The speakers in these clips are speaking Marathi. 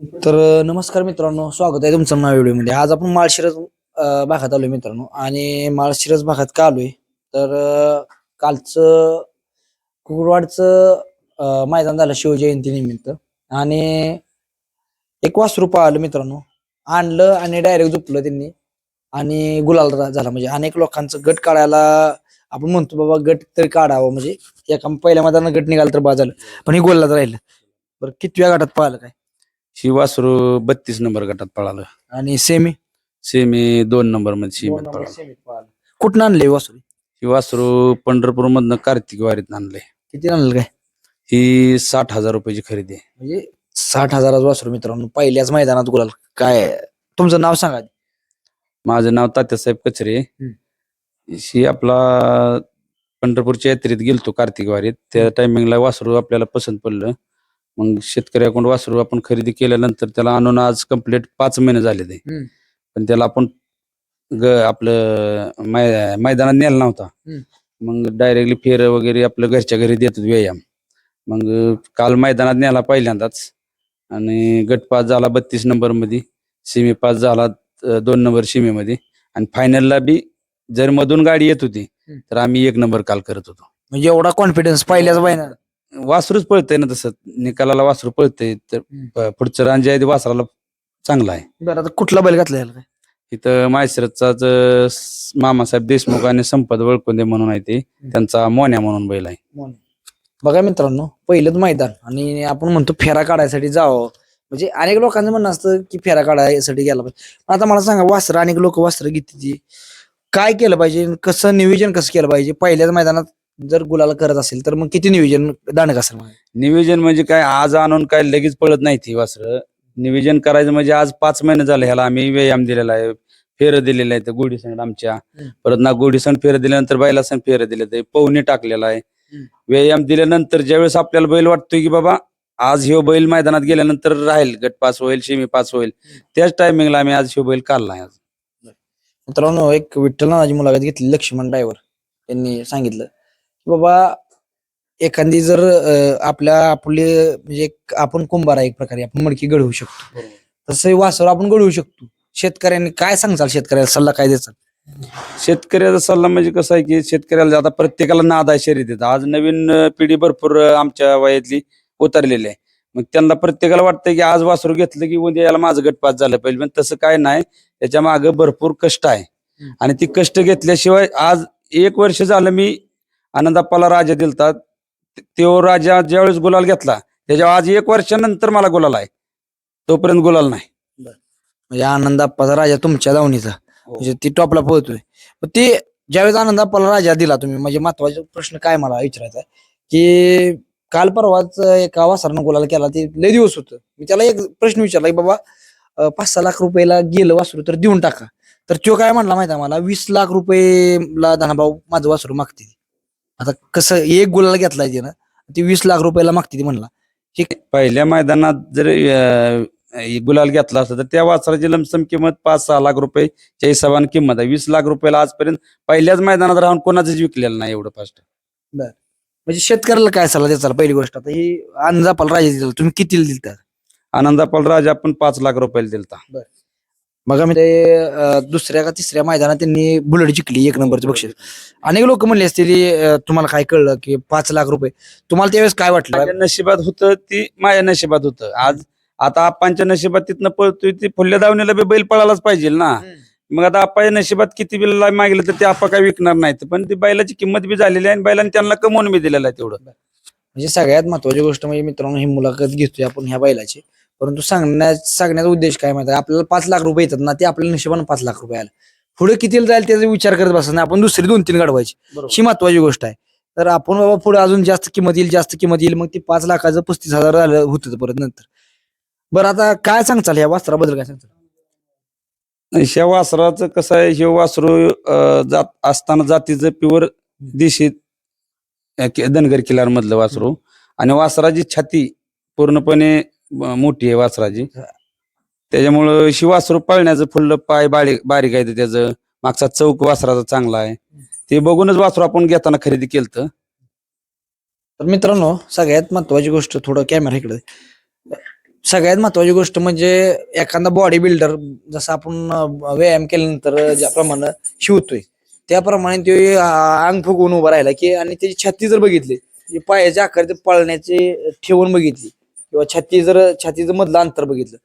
तर नमस्कार मित्रांनो स्वागत आहे तुमचं नव्या व्हिडिओमध्ये. आज आपण माळशिरस भागात आलोय मित्रांनो. आणि माळशिरस भागात का आलोय? तर कालचं कुकुरवाडचं मैदान झालं शिवजयंती निमित्त. आणि एक वासरू पाहिलं मित्रांनो. आणलं आणि डायरेक्ट झोपलं त्यांनी. आणि गुलाल झाला. म्हणजे अनेक लोकांचं गट काढायला आपण म्हणतो बाबा गट तरी काढावं. म्हणजे एका पहिल्या मैदानात गट निघाला तर बा झालं. पण हे गोलात राहिलं. बरं कितव्या गटात पाहिलं काय? ही वासरू बत्तीस नंबर गटात पळालं. आणि सेमी? सेमी दोन नंबरमध्ये सीमेत पळालं. कुठं आणले वासरू ही वासरू पंढरपूर मधनं कार्तिक वारीत आणले किती आणलं काय? ही साठ हजार रुपयाची खरेदी आहे. म्हणजे साठ हजाराचं वासरू मित्रांनो पहिल्याच मैदानात गुलाल. काय? तुमचं नाव सांगा माझं नाव तात्यासाहेब कचरे ही आपला पंढरपूरच्या यात्रेत गेलतो कार्तिक वारीत. त्या टायमिंगला वासरू आपल्याला पसंत पडलं. मग शेतकऱ्याकडून वासरू आपण खरेदी केल्यानंतर त्याला आणून आज कंप्लीट पाच महिने झाले ते. हम्म. पण त्याला आपण ग आपलं मै- मैदानात नेला नव्हता. हम्म. मग डायरेक्टली फेर वगैरे आपलं घरच्या घरी देतात व्यायाम. मग काल मैदानात नेला पहिल्यांदाच. आणि गट पास झाला बत्तीस नंबरमध्ये सिमी पास झाला अं, दोन नंबर सीमेमध्ये आणि फायनलला बी जर मधून गाडी येत होती हम्म. तर आम्ही एक नंबर काल करत होतो. म्हणजे एवढा कॉन्फिडन्स पहिल्याच महिन्यात. वासरूच पळतंय ना तसं. निकालाला वासरू पळतंय. तर. प- पुढचं रान जे आहे ते वासराला चांगला आहे. बरं आता कुठला बैल घातला याला काय? इथं मायसरचाच मामासाहेब देशमुख आणि संपत वळकुंदे म्हणून आहे ते. त्यांचा मोन्या म्हणून बैल आहे. बघा मित्रांनो पहिलंच मैदान आणि आपण म्हणतो फेरा काढायसाठी जावं. म्हणजे अनेक लोकांचं म्हणणं असतं की फेरा काढायसाठी गेला पाहिजे. पण आता मला सांगा वस्त्र अनेक लोक वस्त्र घेते काय केलं पाहिजे? कसं नियोजन कसं केलं पाहिजे? पहिल्याच मैदानात जर गुलाला करत असेल तर मग किती नियोजन दांडक असेल मग? नियोजन म्हणजे काय आज आणून काय लगेच पळत नाही ती वासर. नियोजन करायचं म्हणजे आज पाच महिने झाले ह्याला आम्ही व्यायाम दिलेला आहे फेर दिलेलं आहे गोडी संघ आमच्या. हम्म. परत ना गोडी सण फेर दिल्यानंतर बैला सण फेर दिले ते पवनी टाकलेला आहे. हम्म. व्यायाम दिल्यानंतर ज्यावेळेस आपल्याला बैल वाटतोय की बाबा आज ह्यो बैल मैदानात गेल्यानंतर राहील गट पास होईल शिमी पास होईल. त्याच टायमिंगला आम्ही आज ह्यो बैल काढलाय आज. मित्रांनो एक विठ्ठल नानाची मुलाखत घेतली लक्ष्मण ड्रायव्हर त्यांनी सांगितलं. बाबा एखादी जर आपल्या आपले म्हणजे आपण कुंभार आहे एक प्रकारे आपण मडकी घडवू शकतो. तसं वासर आपण घडवू शकतो. शेतकऱ्यांनी काय सांगचाल शेतकऱ्याला? सल्ला काय द्यायचा शेतकऱ्याचा सल्ला म्हणजे कसं आहे की शेतकऱ्याला आता प्रत्येकाला नाद आहे शर्यतीत. आज नवीन पिढी भरपूर आमच्या वयातली उतरलेली आहे. मग त्यांना प्रत्येकाला वाटतं की आज वासरू घेतलं की उद्या याला माझं गटपास झालं पाहिजे. पण तसं काय नाही. त्याच्यामागे भरपूर कष्ट आहे. आणि ती कष्ट घेतल्याशिवाय आज एक वर्ष झालं मी आनंदाप्पाला राजा दिलतात तो राजा ज्यावेळेस गुलाल घेतला त्याच्या आज एक वर्षानंतर मला गुलाल आहे. तोपर्यंत गुलाल नाही. म्हणजे आनंद आप्पाचा राजा तुमच्या दावणीचा. हो. म्हणजे ती टॉपला पोहतोय पण ते ज्यावेळेस आनंद आप्पाला राजा दिला तुम्ही म्हणजे महत्त्वाचा प्रश्न काय मला विचारायचा की काल परवाच एका वासरानं गुलाल केला ते लय दिवस होतं. मी त्याला एक प्रश्न विचारला की बाबा पाच सहा लाख रुपयाला गेलं वासरू तर देऊन टाका. तर तो काय म्हणला माहिती मला वीस लाख रुपयेला धनाभाऊ माझं वासरू मागते आता कसं एक गुलाल घेतलाय ते ना ती वीस लाख रुपयाला मागते ती म्हणला. पहिल्या मैदानात जर अं, गुलाल घेतला असता तर त्या वासराची लमसम किंमत पाच सहा लाख रुपयाच्या हिशोबाने किंमत आहे. वीस लाख रुपयाला आजपर्यंत पहिल्याच मैदानात राहून कोणाचंच विकलेलं नाही एवढं फास्ट म्हणजे शेतकऱ्याला काय सल्ला द्यायचा पहिली गोष्ट? आता ही आनंद आप्पाला राजा दिला तुम्ही किती दिलता? आनंदापाल राजा आपण पाच लाख रुपयाला दिलता. बघा मी ते अं, दुसऱ्या का तिसऱ्या मैदानात त्यांनी बुलेट जिंकली एक नंबरचं बक्षीस. अनेक लोक म्हणले असतील अं, तुम्हाला काय कळलं की पाच लाख रुपये. तुम्हाला त्यावेळेस काय वाटलं? माझ्या नशिबात होतं ती माझ्या नशिबात होतं. आज आता आप्पांच्या नशिबात तिथनं पळतोय ती फुल्या दावणीला बी बैल पळालाच पाहिजे ना. मग आता आप्पाच्या नशिबात किती बिल मागलं तर ते आप्पा काय विकणार नाहीत. पण ती बैलाची किंमत बी झालेली आहे आणि बैलांनी त्यांना कमवून बी दिलेलं आहे तेवढं. म्हणजे सगळ्यात महत्वाची गोष्ट म्हणजे मित्रांनो ही मुलाखत घेतोय आपण ह्या बैलाची. परंतु सांगण्या सांगण्याचा उद्देश काय माहिती आपल्याला पाच लाख रुपये येतात ना ते आपल्या नशिबानं पाच लाख रुपये आले. पुढे कितीला जाईल त्याचा विचार करत बसत नाही आपण दुसरी दोन तीन गाडवायची ही महत्वाची गोष्ट आहे. तर आपण बाबा पुढे अजून जास्त किंमत येईल जास्त किंमत येईल मग ती पाच लाखाचं पस्तीस हजार झालं होतं परत नंतर. बरं आता काय सांगचाल या वस्त्राबद्दल काय सांगचाल ह्या वासराचं कसं आहे हे वासरू अं, जात असताना जातीचं प्युअर दिशीत धनगर किल्लार मधलं वासरू आणि वासराची छाती पूर्णपणे मोठी आहे वासराची. त्याच्यामुळं शिवासरू वासरू पळण्याचं फुल्ल पाय बारीक बारीक आहे त्याचं. मागचा चौक वासराचा चांगला आहे. ते बघूनच वासरू आपण घेताना खरेदी केलं तर मित्रांनो सगळ्यात महत्वाची गोष्ट थोडं कॅमेरा इकडे. सगळ्यात महत्वाची गोष्ट म्हणजे एखादा बॉडी बिल्डर जसं आपण व्यायाम केल्यानंतर ज्याप्रमाणे शिवतोय त्याप्रमाणे ते अंग फुगवून उभा राहिला की आणि त्याची छाती जर बघितली पायाच्या आकार पळण्याचे ठेवून बघितली किंवा छाती जर छातीचं मधलं अंतर बघितलं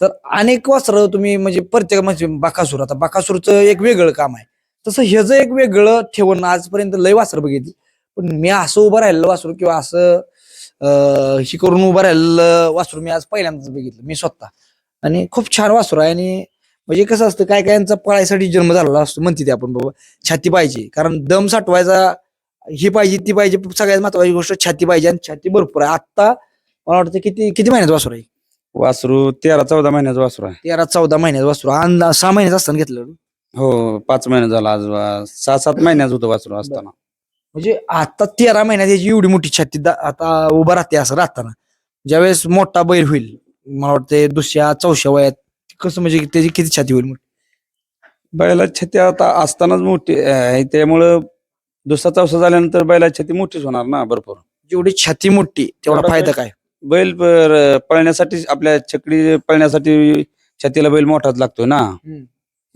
तर अनेक वस्त्र तुम्ही म्हणजे प्रत्येक म्हणजे बाकासूर. आता बाकासूरचं एक वेगळं काम आहे. तसं ह्याचं एक वेगळं ठेवणं आजपर्यंत लय वासर बघितली. पण मी असं उभं राहिलेलं वासरू किंवा असं हे करून उभं राहिलेलं वासरू मी आज पहिल्यांदाच बघितलं मी स्वतः. आणि खूप छान वासरू आहे. आणि म्हणजे कसं असतं काय कायांचा पळायसाठी जन्म झालेला असतो म्हणते ते आपण बाबा छाती पाहिजे. कारण दम साठवायचा ही पाहिजे ती पाहिजे सगळ्यात महत्वाची गोष्ट छाती पाहिजे आणि छाती भरपूर आहे. आत्ता मला वाटतं किती किती महिन्याचं वासरू आहे? वासरू तेरा चौदा महिन्याचं वासरू आहे. तेरा चौदा महिन्याचं वासरू. आणि सहा महिन्याचं असताना घेतलं हो पाच महिने झाला आज. वा- सहा सात महिन्याचं होतं वासरू असताना. म्हणजे आता तेरा महिन्यात याची एवढी मोठी छाती दा- आता उभा राहते असं राहताना. ज्यावेळेस मोठा बैल होईल मला वाटतं दुसऱ्या चौशा वयात कसं म्हणजे त्याची किती छाती होईल मोठी? बैलाची छाती आता असतानाच मोठी आहे. त्यामुळं दुसरा चौसा झाल्यानंतर बैलाची छाती मोठीच होणार ना भरपूर. जेवढी छाती मोठी तेवढा तेवढा फायदा बैल- काय? बैल प- पळण्यासाठी आपल्या छकडी पळण्यासाठी छातीला बैल मोठाच लागतोय ना.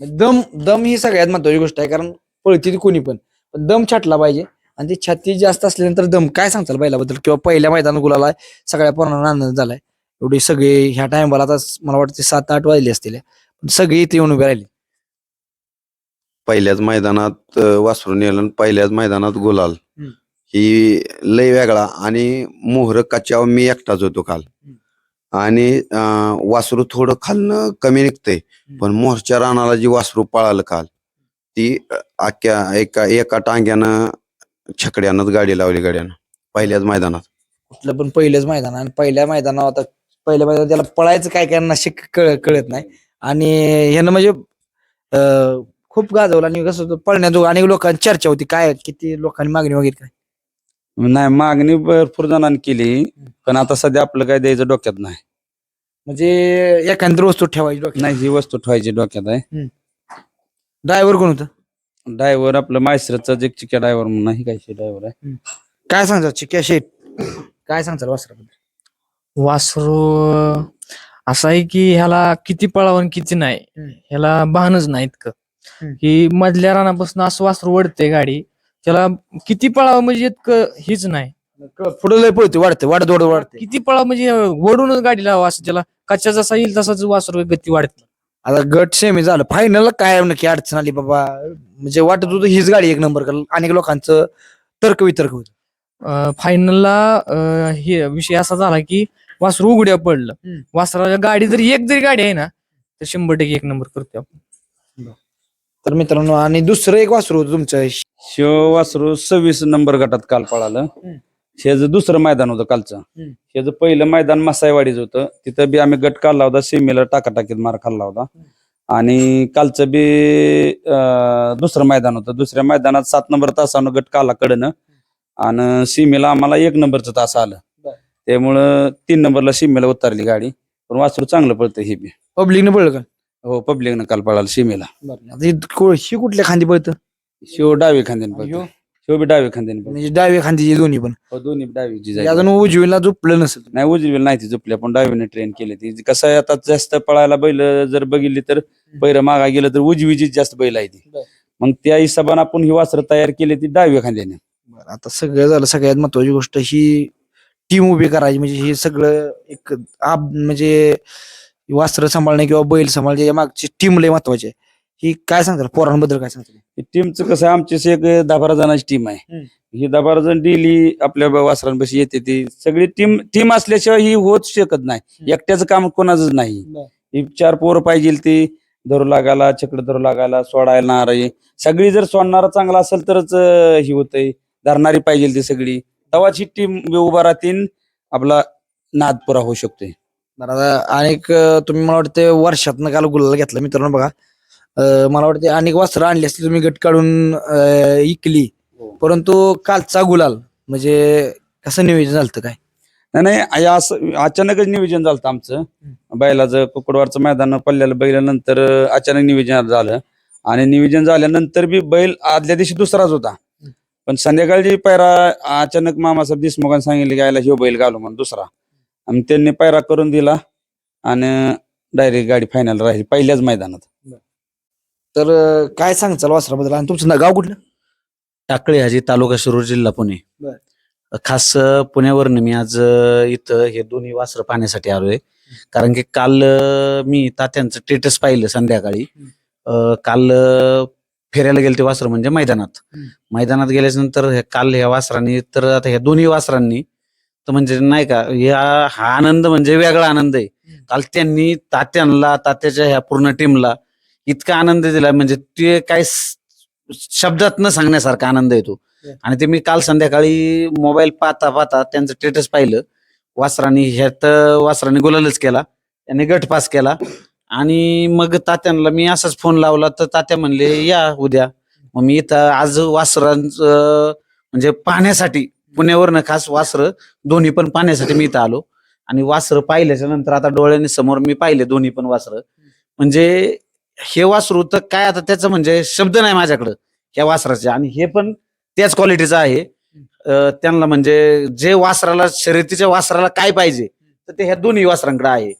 दम दम ही सगळ्यात महत्वाची गोष्ट आहे कारण पळती ती कोणी पण. पण दम छाटला पाहिजे. आणि ती छाती जास्त असल्यानंतर दम काय सांगताल बैलाबद्दल? किंवा पहिल्या मैदान गुलाला सगळ्या पोरांना आनंद झालाय. एवढी सगळे ह्या टाइमला आता मला वाटते सात आठ वाजले असतील. पण सगळे इथे येऊन उभे राहिले. पहिल्याच मैदानात अं, वासरून नेलं आणि पहिल्याच मैदानात गुलाल. हम्म. ही लय वेगळा आणि मोहर कच्च्यावर मी एकटाच होतो काल. आणि अं, वासरू थोडं खालनं कमी निघतंय. पण मोहरच्या रानाला जी वासरू पळालं काल ती अं, अख्ख्या एका एका टांग्यानं छकड्यानंच गाडी लावली गाड्यानं पहिल्याच मैदानात. कुठलं पण पहिलेच मैदान आणि पहिल्या मैदानावर आता पहिल्या मैदानात त्याला पळायचं काय काय नशीब कळ कळत नाही. आणि ह्यानं म्हणजे अं, खूप गाजवलं आणि कसं होतं अनेक लोकांची चर्चा होती काय किती लोकांनी मागणी वगैरे काय. नाही मागणी भरपूर जणांनी केली पण आता सध्या आपलं काय द्यायचं डोक्यात नाही. म्हणजे एखादी वस्तू ठेवायची डोक्यात. नाही ही वस्तू ठेवायची डोक्यात आहे. ड्रायव्हर कोण होतं? ड्रायव्हर आपलं मायसरचा जे चिक्या ड्रायव्हर म्हणून नाही काय ड्रायव्हर आहे. काय सांगतात चिक्या शेट काय सांगतात वस्त्राबद्दल वासरू असं आहे की ह्याला किती पळावं आणि किती नाही. हम्म. ह्याला भानच नाही इतकं. हम्म. की मधल्या रानापासून असं वासरू वडते गाडी त्याला किती पळावं म्हणजे इतकं हीच नाही. पुढे लय पळते वाढते वाढत वाढत वाढते किती पळावं म्हणजे वडूनच गाडी लावा असं त्याला. कच्चा जसा येईल तसाच वासरू गती वाढते. आता गट सेमी झालं. फायनल काय नक्की अडचण आली बाबा? म्हणजे वाटत होतं हीच गाडी एक नंबर करेल. अनेक लोकांचं तर्क वितर्क होत फायनलला हे विषय असा झाला की वासरू उघड्या पडलं. वासराच्या गाडी जरी एक जरी गाडी आहे ना तर शंभर टक्के एक नंबर करतो आपण. तर मित्रांनो आणि दुसरं एक वासरू होतं तुमचं शिव वासरू सव्वीस नंबर गटात काल पळालं. हम्म. शेज दुसरं मैदान होतं कालचं. हम्म. शेज पहिलं मैदान मसाईवाडीच होतं तिथं बी आम्ही गट काढला होता सीमेला टाकाटाकीत मार खाल्ला होता. आणि कालचं बी अं, दुसरं मैदान होतं. दुसऱ्या मैदानात सात नंबर तासानं गट काढला कडनं. आणि सीमेला आम्हाला एक नंबरचं तास आलं. बरं. त्यामुळं तीन नंबरला सीमेला उतरली गाडी. पण वासरू चांगलं पळतं हे बी. पब्लिकने पळलं का? हो पब्लिकनं काल पळालं सीमेला. आता हे को- ही कुठल्या खांदी पळतं? शिव डावी खांद्याने पळतो. शिव बी डावी खांद्याने पळतो. म्हणजे डाव्या खांदीची दोन्ही पण. हो दोन्ही जायची. अजून उजवीला झोपलं नसेल नाही उजवीला नाही ती झोपली. आपण डावीने ट्रेन केली. ती कसं आहे आता जास्त पळायला बैल जर बघितली तर बैल मागा गेलं तर उजवीची जास्त बैल आहे ती. बरं. मग त्या हिशोबाने आपण ही वासरं तयार केली ती डावी खांद्याने. बरं, आता सगळं झालं सगळ्यात महत्वाची गोष्ट ही टीम उभी करायची. म्हणजे हे सगळं एक आप म्हणजे वास्त्र सांभाळणे किंवा बैल सांभाळणे या मागची टीम लय महत्वाची आहे. ही काय सांगतात पोरांबद्दल काय सांगतात टीमचं कसं आहे, आमची अशी एक दहा बारा जणांची टीम आहे. ही दहा बारा जण डेली आपल्या वासरांपाशी येते ती. सगळी टीम टीम असल्याशिवाय ही होत शकत नाही. एकट्याचं काम कोणाचंच नाही. ही चार पोरं पाहिजे ती. धरू लागायला चक्र धरू लागायला सोडायला सगळी जर सोडणारा चांगला असेल तरच ही होतंय. धरणारी पाहिजे ती सगळी. तेव्हाच ही टीम उभा राहतीन आपला नाद पुरा होऊ शकतोय. बरं आता अनेक अं, तुम्ही मला वाटतं वर्षातनं काल गुलाल घेतला मित्रांनो बघा. अं, मला वाटते अनेक वस्त्र आणली असली तुम्ही गट काढून अं, इकली. हो. परंतु कालचा गुलाल म्हणजे कसं नियोजन झालं काय? नाही नाही असं अचानकच नियोजन झालं आमचं. बैलाचं कुकडवारचं मैदान पडलेलं बैलानंतर अचानक नियोजन झालं. आणि नियोजन झाल्यानंतर बी बैल आदल्या दिवशी दुसराच होता. पण संध्याकाळची पैरा अचानक मामासाहेब देशमुखांनी सांगितले की यायला ह्यो बैल घालू म्हणून दुसरा. आणि त्यांनी पैरा करून दिला आणि डायरेक्ट गाडी फायनल राहील पहिल्याच मैदानात. तर अं, काय सांगचाल वासराबद्दल? आणि तुमचं ना- गाव कुठलं? टाकळी हाजी तालुका शिरूर जिल्हा पुणे. बर. खास अ, पुण्यावरनं मी आज अ, इथं हे दोन्ही वासरं पाहण्यासाठी आलोय. कारण की काल अ, मी तात्यांचं स्टेटस पाहिलं संध्याकाळी. अ, काल अ, फिरायला गेले ते वासर म्हणजे मैदानात. हम्म. मैदानात गेल्याच्यानंतर हे- काल ह्या वासरांनी तर आता ह्या दोन्ही वासरांनी तर म्हणजे नाही का या हा आनंद म्हणजे वेगळा आनंद आहे. काल त्यांनी तात्यांना तात्याच्या ह्या पूर्ण टीमला इतका आनंद दिला म्हणजे ते काय शब्दात न सांगण्यासारखा आनंद येतो. आणि ते मी काल संध्याकाळी मोबाईल पाहता पाहता त्यांचं स्टेटस पाहिलं. वासरांनी ह्यात वासरांनी गुलालच केला त्यांनी गट पास केला. आणि मग तात्यांना मी असाच फोन लावला तर तात्या म्हणले या उद्या. मग मी इथं आज वासरांचं म्हणजे पाहण्यासाठी पुण्यावरनं खास वासर दोन्ही पण पाहण्यासाठी मी इथं आलो. आणि वासर पाहिल्याच्या नंतर आता डोळ्याने समोर मी पाहिले दोन्ही पण वासर. म्हणजे हे वासरू तर काय आता त्याचं म्हणजे शब्द नाही माझ्याकडं ह्या वासराचे. आणि हे पण त्याच क्वालिटीचं आहे. त्यांना म्हणजे जे वासराला शर्यतीच्या वासराला काय पाहिजे तर ते ह्या दोन्ही वासरांकडे आहे.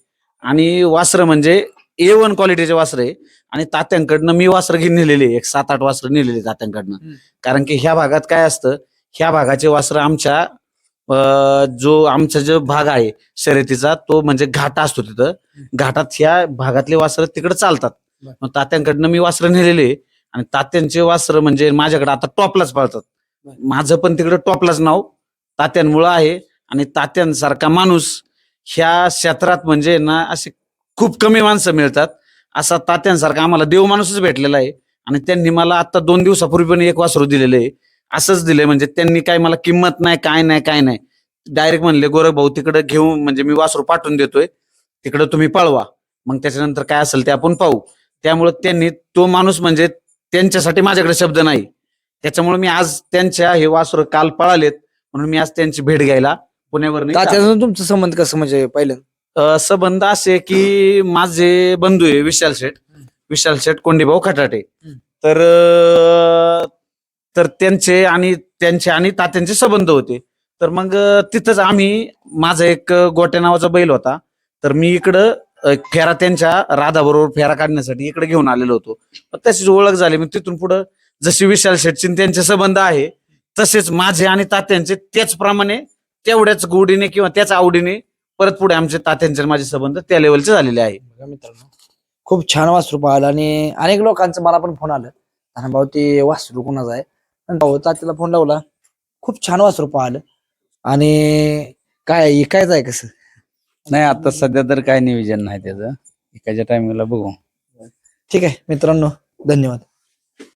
आणि वासर म्हणजे ए वन क्वालिटीचे वासर आहे. आणि तात्यांकडनं मी वासर घेऊन नेलेले. एक सात आठ वासर नेलेले तात्यांकडनं. कारण की ह्या भागात काय असतं ह्या भागाचे वासर आमच्या जो आमचा जो भाग आहे शर्यतीचा तो म्हणजे घाट असतो तिथं. घाटात ह्या भागातले वासर तिकडे चालतात. तात्यांकडनं मी वासर नेलेले. आणि तात्यांचे वासर म्हणजे माझ्याकडे आता टॉपलाच पळतात. माझं पण तिकडे टॉपलाच नाव तात्यांमुळं आहे आणि तात्यांसारखा माणूस ह्या क्षेत्रात म्हणजे ना असे खूप कमी माणसं मिळतात. असा तात्यांसारखा आम्हाला देव माणूसच भेटलेला आहे आणि त्यांनी मला आता दोन दिवसापूर्वी पण एक वासरू दिलेलं आहे. असंच दिलंय. म्हणजे त्यांनी काय मला किंमत नाही काय नाही काय नाही. डायरेक्ट म्हणले गोरख भाऊ तिकडे घेऊन म्हणजे मी वासरू पाठवून देतोय. तिकडे तुम्ही पळवा. मग त्याच्यानंतर काय असेल ते आपण पाहू. त्यामुळे त्यांनी तो माणूस म्हणजे त्यांच्यासाठी माझ्याकडे शब्द नाही. त्याच्यामुळे मी आज त्यांच्या हे वासरू काल पळालेत. म्हणून मी आज त्यांची भेट घ्यायला पुण्यावर तात्याचं तुमचं संबंध कसं म्हणजे पहिलं? अ, संबंध असे की माझे बंधू आहे विशाल शेठ. विशाल शेठ कोंडीभाऊ खटाटे. तर अ, तर त्यांचे आणि त्यांचे आणि तात्यांचे संबंध होते. तर मग तिथंच आम्ही माझा एक गोट्या नावाचा बैल होता. तर मी इकडं फेरा त्यांच्या राधा बरोबर फेरा काढण्यासाठी इकडे घेऊन आलेलो होतो. तशीच ओळख झाली. मग तिथून पुढं जशी विशाल शेटची त्यांचे संबंध आहे तसेच माझे आणि तात्यांचे त्याचप्रमाणे तेवढ्याच गोडीने किंवा त्याच आवडीने परत पुढे आमचे तात्यांचे माझे संबंध त्या लेवलचे झालेले आहे. मित्रांनो खूप छान वासरू पाहिलं आणि अनेक लोकांचं मला पण फोन आलं. आणि भाऊ ते वासरू कोणाचं आहे? भाऊ तात्याला फोन लावला. खूप छान वासरू पाहिलं. आणि काय इकायचं आहे कसं? नाही आता सध्या तर काय नियोजन नाही त्याचं. एकाच्या टायमिंगला बघू. ठीक आहे मित्रांनो धन्यवाद.